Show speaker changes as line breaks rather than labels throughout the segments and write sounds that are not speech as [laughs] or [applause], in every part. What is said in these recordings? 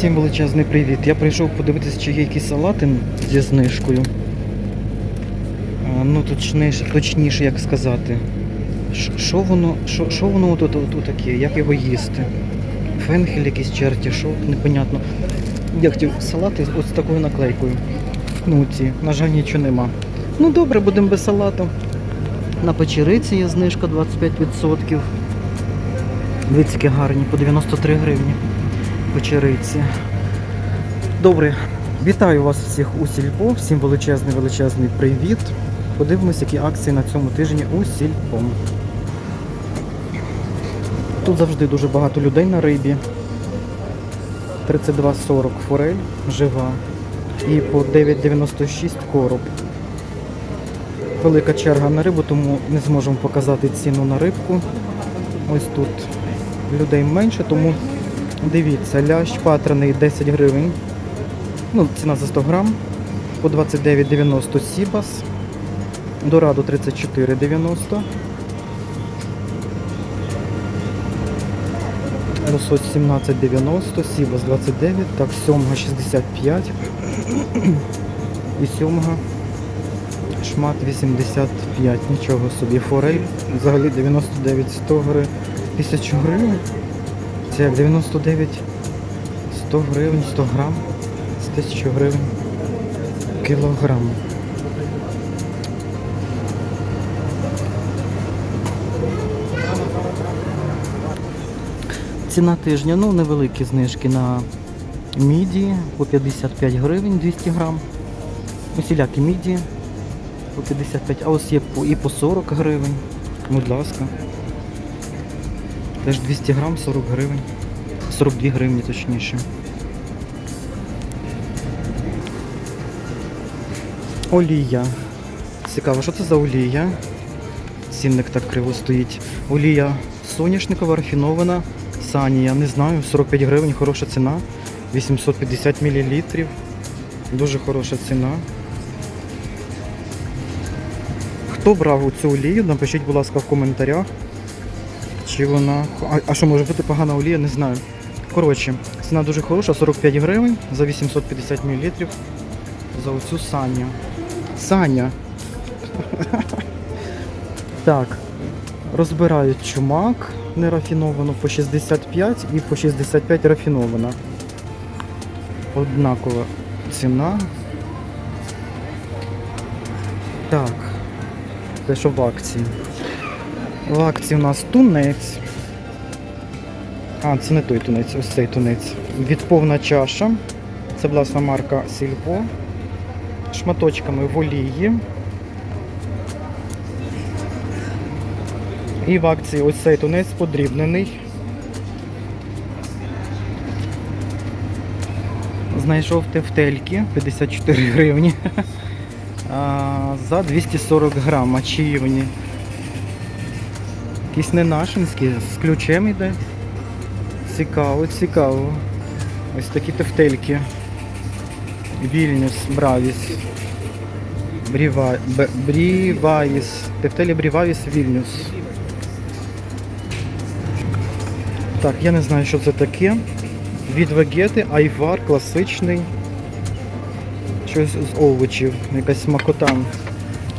Всім величезний привіт. Я прийшов подивитися, чи є якісь салати зі знижкою. Ну, точніше, точніше, як сказати. Що воно, що, що воно тут, тут таке, як його їсти? Фенхель якісь черті, що непонятно. Я хотів салати от з такою наклейкою. Ну, ці, на жаль, нічого нема. Ну добре, будемо без салату. На печериці є знижка 25%. Дивіться, які гарні, по 93 гривні. Печериці. Добре, вітаю вас всіх у Сільпо. Всім величезний величезний привіт. Подивимось, які акції на цьому тижні у Сільпо. Тут завжди дуже багато людей на рибі. 32,40 форель жива і по 9,96 короб. Велика черга на рибу, тому не зможемо показати ціну на рибку. Ось тут людей менше, тому дивіться, лящ патраний 10 гривень. Ну, ціна за 100 грам. По 29,90 Сібас. Дорадо 34,90. Лосось 17,90, Сібас 29, так, сьомга 65 і сьомга шмат 85, нічого собі. Форель взагалі 99 100 гривень, 1000 гривень. Це як 99 100 гривень, 100 грам, з 1000 гривень кілограм. Ціна тижня, ну невеликі знижки на міді по 55 гривень 200 грам. Усілякі міді по 55, а ось є і по 40 гривень. Будь ласка. Теж 200 грам 40 гривень. 42 гривні точніше. Олія. Цікаво, що це за олія? Цінник так криво стоїть. Олія соняшникова, рафінована. Санія, не знаю, 45 гривень, хороша ціна. 850 мл. Дуже хороша ціна. Хто брав цю олію, напишіть, будь ласка, в коментарях. Чи вона. А, а що може бути погана олія, не знаю. Коротше, ціна дуже хороша, 45 гривень за 850 мл за оцю Саню. Саня. [laughs] Так. Розбирають чумак нерафіновану по 65 і по 65 рафінована. Однакова ціна. Так. Те, що в акції. В акції у нас тунець. А, це не той тунець, ось цей тунець. Відповна чаша. Це власна марка Сільпо. Шматочками в олії. І в акції ось цей тунець подрібнений. Знайшов тефтельки 54 гривні. [laughs] За 240 грам ачівні. Якісь не нашинські, з ключем іде. Цікаво, цікаво. Ось такі тефтельки. Вільнюс, Бравіс. Бріва... Бріваїс. Тефтелі Брівавіс Вільнюс. Так, я не знаю, що це таке. Від вегети, айвар класичний. Щось з овочів, якась смакота.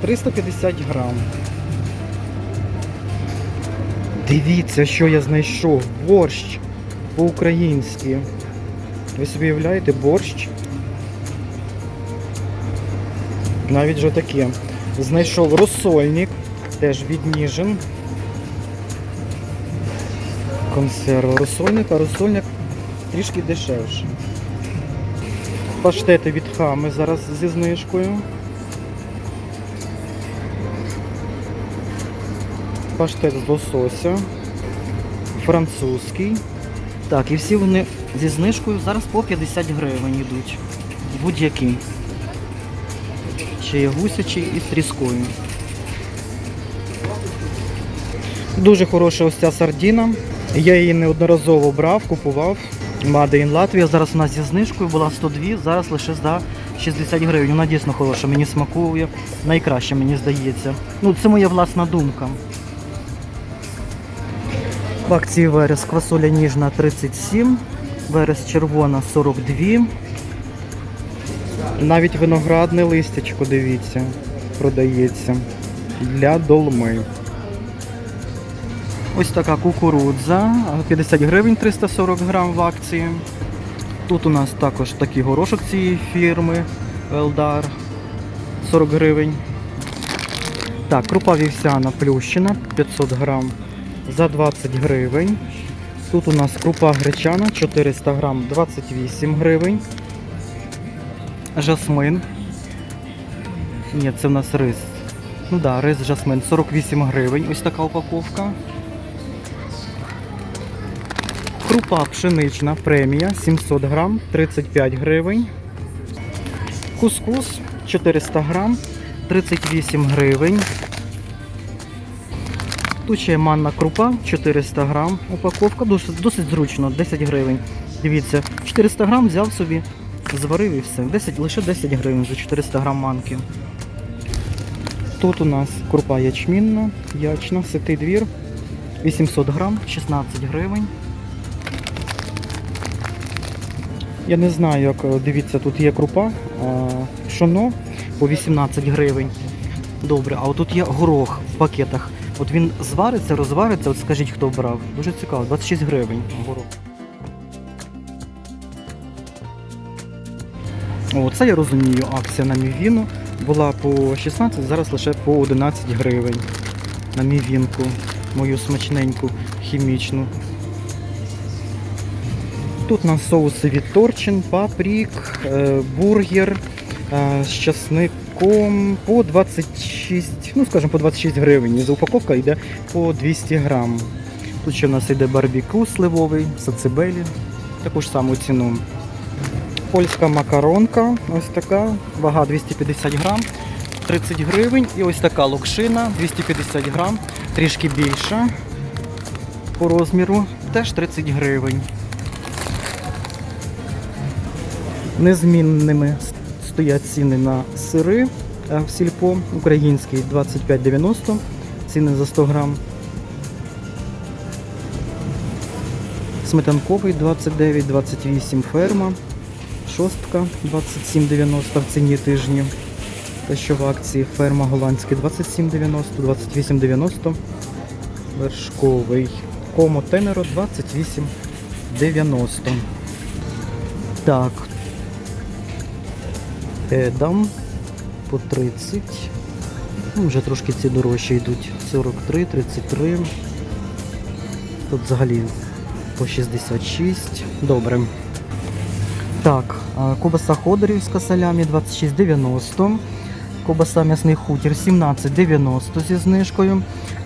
350 грам. Дивіться, що я знайшов. Борщ по-українськи. Ви собі уявляєте, борщ? Навіть же таке. Знайшов розсольник, теж від Ніжин. Консерва розсольник, а розсольник трішки дешевше. Паштети від хами зараз зі знижкою. Паштет з лосося. Французький. Так, і всі вони зі знижкою зараз по 50 гривень йдуть. Будь-які. Чи є гусячий і з тріскою. Дуже хороша ось ця сардіна. Я її неодноразово брав, купував. Made in Latvia. Зараз нас зі знижкою була 102, зараз лише за 60 гривень. Вона дійсно хороша, мені смакує. Найкраще, мені здається. Ну, це моя власна думка. Акції верес квасоля ніжна 37, Верес червона 42. Навіть виноградне листячко, дивіться, продається для долми. Ось така кукурудза, 50 гривень 340 грам в акції. Тут у нас також такий горошок цієї фірми Елдар 40 гривень. Так, крупа вівсяна плющина 500 грам за 20 гривень. Тут у нас крупа гречана 400 грам 28 гривень. Жасмин. Ні, це в нас рис. Ну да, рис жасмин 48 гривень. Ось така упаковка. Крупа пшенична премія 700 грам 35 гривень. Кускус 400 грам 38 гривень. Тут ще манна крупа 400 грам. Упаковка досить, досить зручно, 10 гривень. Дивіться, 400 грам взяв собі, зварив і все. 10, лише 10 гривень за 400 грам манки. Тут у нас крупа ячмінна, ячна, ситий двір. 800 грам, 16 гривень. Я не знаю, як е, дивіться, тут є крупа, а, пшоно по 18 гривень. Добре, а отут є горох в пакетах. От він звариться, розвариться, от скажіть, хто брав. Дуже цікаво, 26 гривень горох. О, це я розумію, акція на мівіну була по 16, зараз лише по 11 гривень. На мівінку, мою смачненьку хімічну. Тут у нас соуси від Торчин, папрік, е, бургер з часником по 26, ну скажімо, по 26 гривень. За упаковка йде по 200 грам. Тут ще в нас йде барбекю сливовий, сацибелі, таку ж саму ціну. Польська макаронка, ось така, вага 250 грам, 30 гривень. І ось така локшина 250 грам, трішки більша по розміру, теж 30 гривень. Незмінними стоять ціни на сири е, в сільпо. Український 25,90, ціни за 100 грам. Сметанковий 29,28 ферма. Шостка 27,90 в ціні тижні. Те, що в акції ферма голландський 27,90, 28,90. Вершковий. Комо Тенеро 28,90. Так, Едам по 30. Ну, вже трошки ці дорожчі йдуть. 43, 33. Тут взагалі по 66. Добре. Так, а, кубаса Ходорівська салямі 26,90. Кубаса м'ясний хутір 17,90 зі знижкою.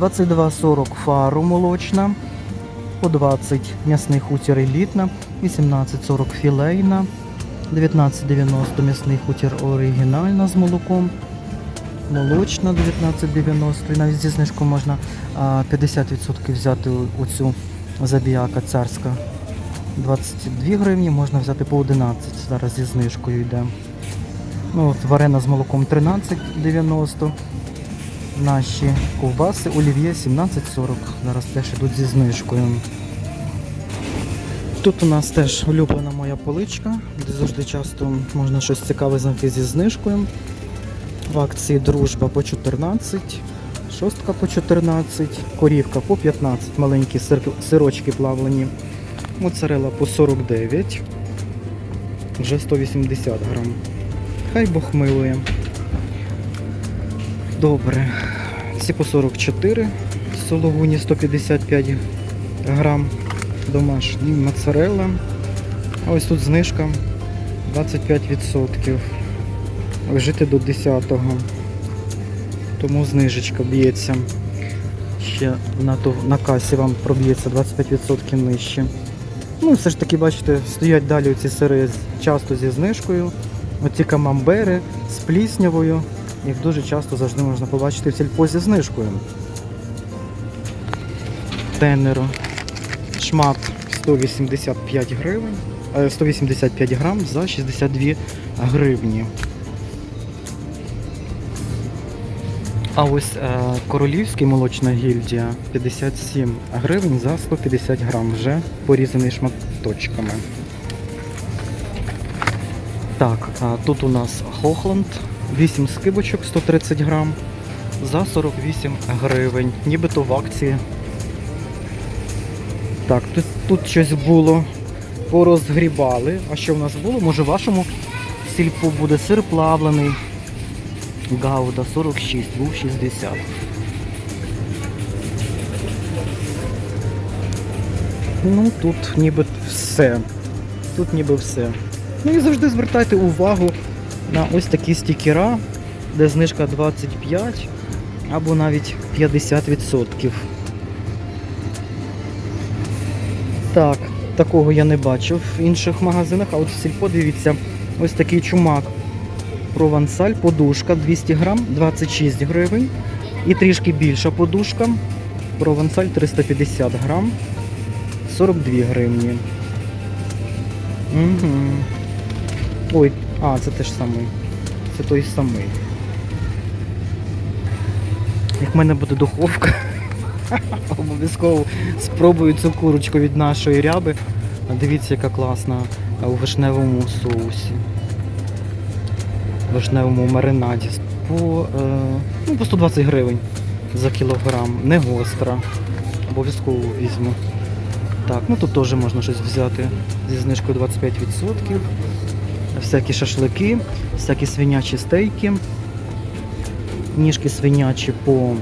22,40 фару молочна. По 20 м'ясний хутір елітна. 18,40 філейна. 19,90 м'ясний хутір оригінальна з молоком. Молочна 19,90. І навіть зі знижкою можна 50% взяти оцю забіяка царська. 22 гривні, можна взяти по 11. Зараз зі знижкою йде. Ну, от варена з молоком 13,90. Наші ковбаси олів'є 17,40. Зараз теж йдуть зі знижкою. Тут у нас теж улюблена моя поличка, де завжди часто можна щось цікаве знайти зі знижкою. В акції дружба по 14, шостка по 14, корівка по 15, маленькі сир, сирочки плавлені. Моцарела по 49, вже 180 грам. Хай Бог милує. Добре. Ці по 44, сологуні 155 грам домашній моцарелла. А ось тут знижка 25%. Жити до 10-го. Тому знижечка б'ється. Ще на, то, на касі вам проб'ється 25% нижче. Ну, все ж таки, бачите, стоять далі ці сири часто зі знижкою. Оці камамбери з пліснявою. Їх дуже часто завжди можна побачити в сільпо зі знижкою. Тенеро. Шмат 185 гривень, е, 185 грам за 62 гривні. А ось е, королівський молочна гільдія 57 гривень за 150 грам, вже порізаний шматочками. Так, тут у нас Хохланд, 8 скибочок 130 грам за 48 гривень. Нібито в акції. Так, тут, тут щось було. Порозгрібали. А що в нас було? Може в вашому сільпу буде сир плавлений. Гауда 46, був 60. Ну тут ніби все. Тут ніби все. Ну і завжди звертайте увагу на ось такі стікера, де знижка 25 або навіть 50%. Так, такого я не бачив в інших магазинах, а от в сільпо дивіться, ось такий чумак. Провансаль, подушка 200 грам, 26 гривень. І трішки більша подушка. Провансаль 350 грам, 42 гривні. Угу. Ой, а, це теж самий. Це той самий. Як в мене буде духовка, [laughs] обов'язково спробую цю курочку від нашої ряби. Дивіться, яка класна у вишневому соусі. Вишневому маринаді. По, е, ну, по 120 гривень за кілограм. Не гостра. Обов'язково візьму. Так, ну тут теж можна щось взяти зі знижкою 25%. Всякі шашлики, всякі свинячі стейки. Ніжки свинячі по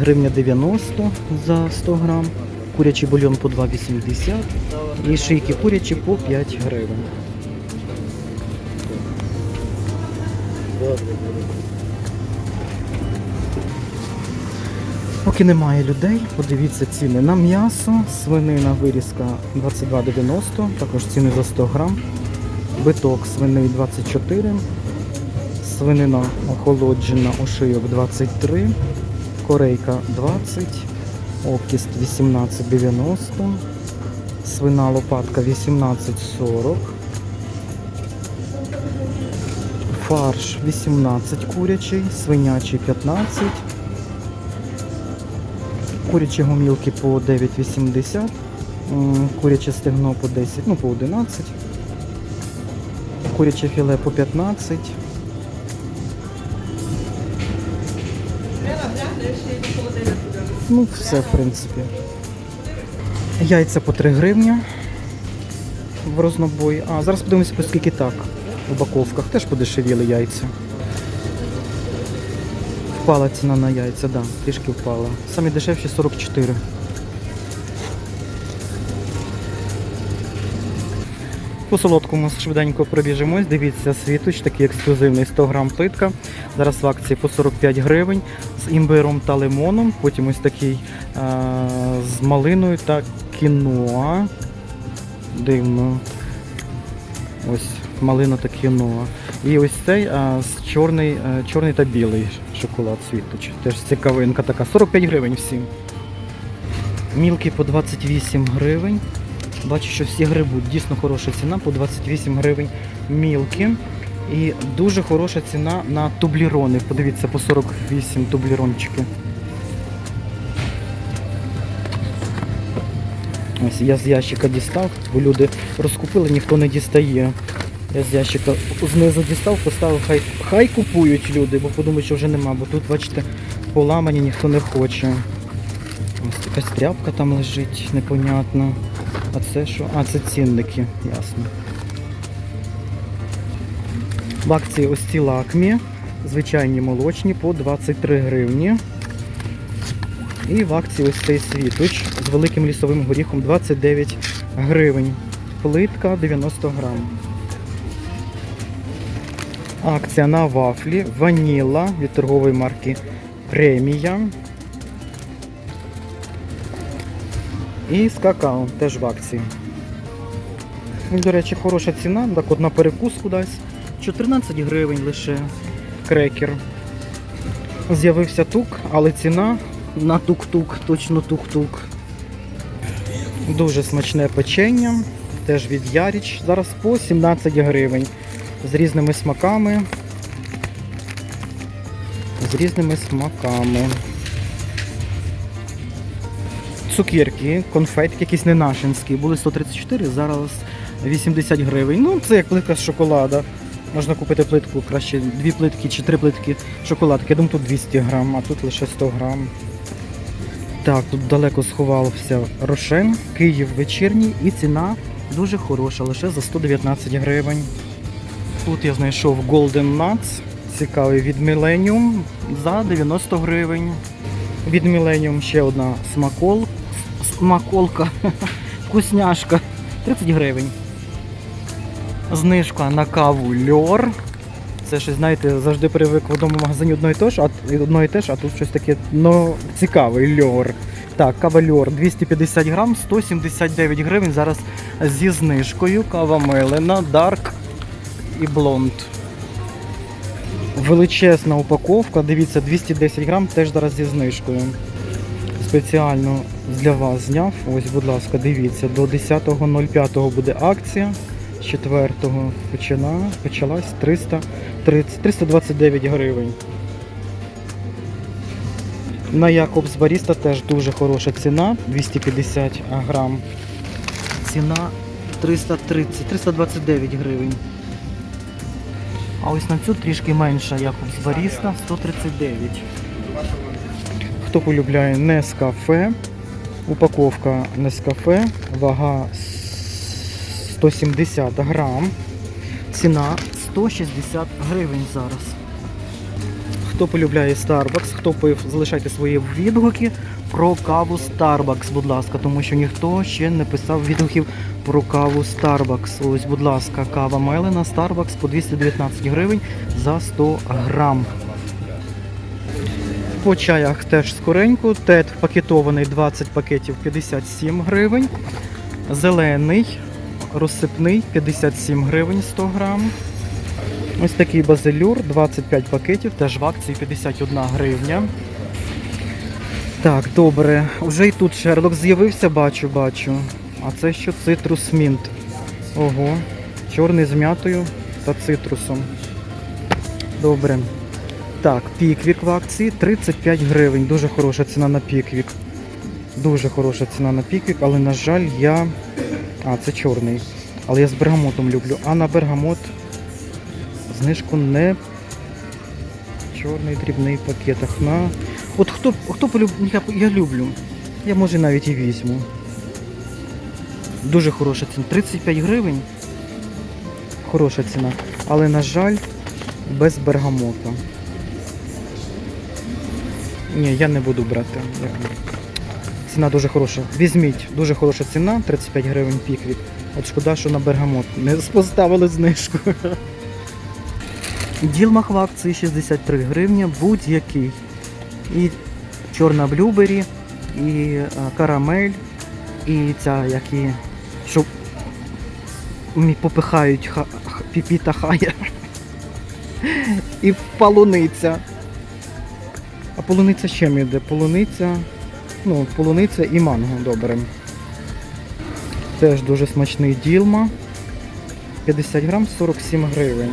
гривня 90 за 100 грам. Курячий бульйон по 2,80 і шийки курячі по 5 гривень. Поки немає людей, подивіться ціни на м'ясо, свинина вирізка 22,90, також ціни за 100 грам, биток свиний 24, свинина охолоджена ошийок 23, корейка 20, обкіст 18,90, свина лопатка 18,40, фарш 18 курячий, свинячий 15, Курячі гомілки по 9,80, куряче стегно по 10, ну по 11, куряче філе по 15. Ну, все, в принципі. Яйця по 3 гривні в рознобої. А, зараз подивимося, по скільки так. В упаковках теж подешевіли яйця. Впала ціна на яйця, да, трішки впала. Самі дешевші 44. По солодкому швиденько пробіжимось. Дивіться, світоч, такий ексклюзивний 100 грам плитка. Зараз в акції по 45 гривень з імбиром та лимоном. Потім ось такий а, з малиною та кіноа. Дивно. Ось малина та кіноа. І ось цей а, з чорний, а, чорний та білий шоколад світоч. Теж цікавинка така. 45 гривень всім. Мілки по 28 гривень. Бачу, що всі грибуть. Дійсно хороша ціна по 28 гривень мілки. І дуже хороша ціна на тублірони. Подивіться, по 48 тублірончики. Ось я з ящика дістав, бо люди розкупили, ніхто не дістає. Я з ящика знизу дістав, поставив, хай, хай купують люди, бо подумають, що вже нема, бо тут, бачите, поламані ніхто не хоче. Ось якась тряпка там лежить, непонятно. А це що? А, це цінники, ясно. В акції ось ці лакмі, звичайні молочні по 23 гривні. І в акції ось цей світоч з великим лісовим горіхом 29 гривень. Плитка 90 грам. Акція на вафлі ваніла від торгової марки Премія. І з какао теж в акції. Ну, До речі, хороша ціна, так от на перекус кудись. 14 гривень лише крекер. З'явився тук, але ціна на тук-тук, точно тук-тук. Дуже смачне печення, теж від Яріч. Зараз по 17 гривень. З різними смаками. З різними смаками. Цукерки, конфетки, якісь не нашинські. Були 134, зараз 80 гривень. Ну, це як плитка з шоколада. Можна купити плитку краще дві плитки чи три плитки шоколадки. Я думаю, тут 200 грам, а тут лише 100 грам. Так, тут далеко сховався Рошен, Київ вечірній і ціна дуже хороша, лише за 119 гривень. Тут я знайшов Golden Nuts, цікавий від Millennium за 90 гривень. Від Millennium ще одна смакол, смаколка, [laughs] вкусняшка 30 гривень. Знижка на каву льор. Це щось, знаєте, завжди привик в одному магазині одно і те ж, а одно і те ж, а тут щось таке ну, цікаве, льор. Так, кава льор 250 грам, 179 гривень. Зараз зі знижкою. Кава мелена, дарк і блонд. Величезна упаковка, дивіться, 210 грам, теж зараз зі знижкою. Спеціально для вас зняв. Ось, будь ласка, дивіться, до 10.05 буде акція. З 4-го почина, почалась 330, 329 гривень. На Якобс Баріста теж дуже хороша ціна, 250 грам. Ціна 330, 329 гривень. А ось на цю трішки менша Якобс Баріста 139. Хто полюбляє Нескафе, упаковка Нескафе, вага 170 грам, ціна 160 гривень зараз. Хто полюбляє Starbucks, хто пив, залишайте свої відгуки про каву Starbucks, будь ласка, тому що ніхто ще не писав відгуків про каву Starbucks. Ось, будь ласка, кава Мелена Starbucks по 219 гривень за 100 грам. По чаях теж скоренько. Тет пакетований 20 пакетів 57 гривень. Зелений розсипний 57 гривень 100 грам. Ось такий базилюр 25 пакетів, теж в акції 51 гривня. Так, добре. Вже і тут Шерлок з'явився, бачу, бачу. А це що цитрус мінт. Ого. Чорний з м'ятою та цитрусом. Добре. Так, піквік в акції 35 гривень. Дуже хороша ціна на піквік. Дуже хороша ціна на піквік, але, на жаль, я. А, це чорний. Але я з бергамотом люблю. А на бергамот знижку не чорний дрібний в пакетах. На... От хто, хто полюб... я, я люблю. Я може навіть і візьму. Дуже хороша ціна. 35 гривень. Хороша ціна. Але, на жаль, без бергамота. Ні, я не буду брати. Ціна дуже хороша. Візьміть, дуже хороша ціна, 35 гривень піквік. От шкода, що на бергамот не поставили знижку. Ділмах в акції 63 гривні, будь-який. І чорна блюбері, і е, карамель, і ця, які, що попихають ха, х- піпі та хая. [laughs] І полуниця. А полуниця ще йде? Полуниця. Ну, полуниця і манго добре. Теж дуже смачний ділма. 50 грам 47 гривень.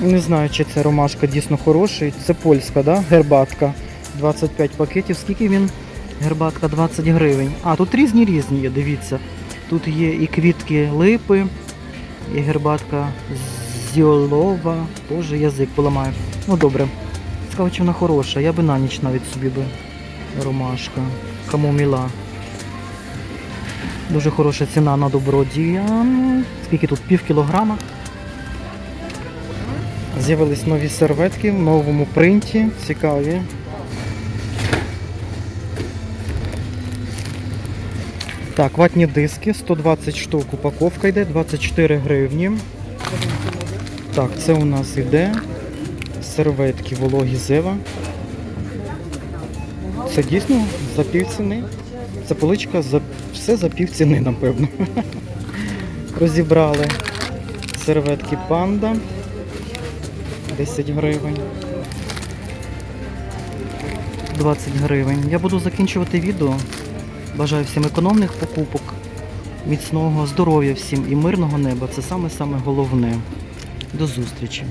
Не знаю, чи це ромашка дійсно хороший. Це польська, да? Гербатка. 25 пакетів. Скільки він? Гербатка 20 гривень. А, тут різні різні є, дивіться. Тут є і квітки липи, і гербатка зіолова. Боже, язик поламаю. Ну добре. Цікаво, чи вона хороша. Я би на ніч навіть собі би ромашка. Кому міла. Дуже хороша ціна на добродія. Скільки тут? Пів кілограма. З'явились нові серветки в новому принті. Цікаві. Так, ватні диски, 120 штук упаковка йде, 24 гривні. Так, це у нас іде серветки вологі зева. Це дійсно за пів ціни. Це поличка за все за пів ціни, напевно. [laughs] Розібрали серветки панда. 10 гривень. 20 гривень. Я буду закінчувати відео. Бажаю всім економних покупок, міцного здоров'я всім і мирного неба. Це саме-саме головне. До зустрічі!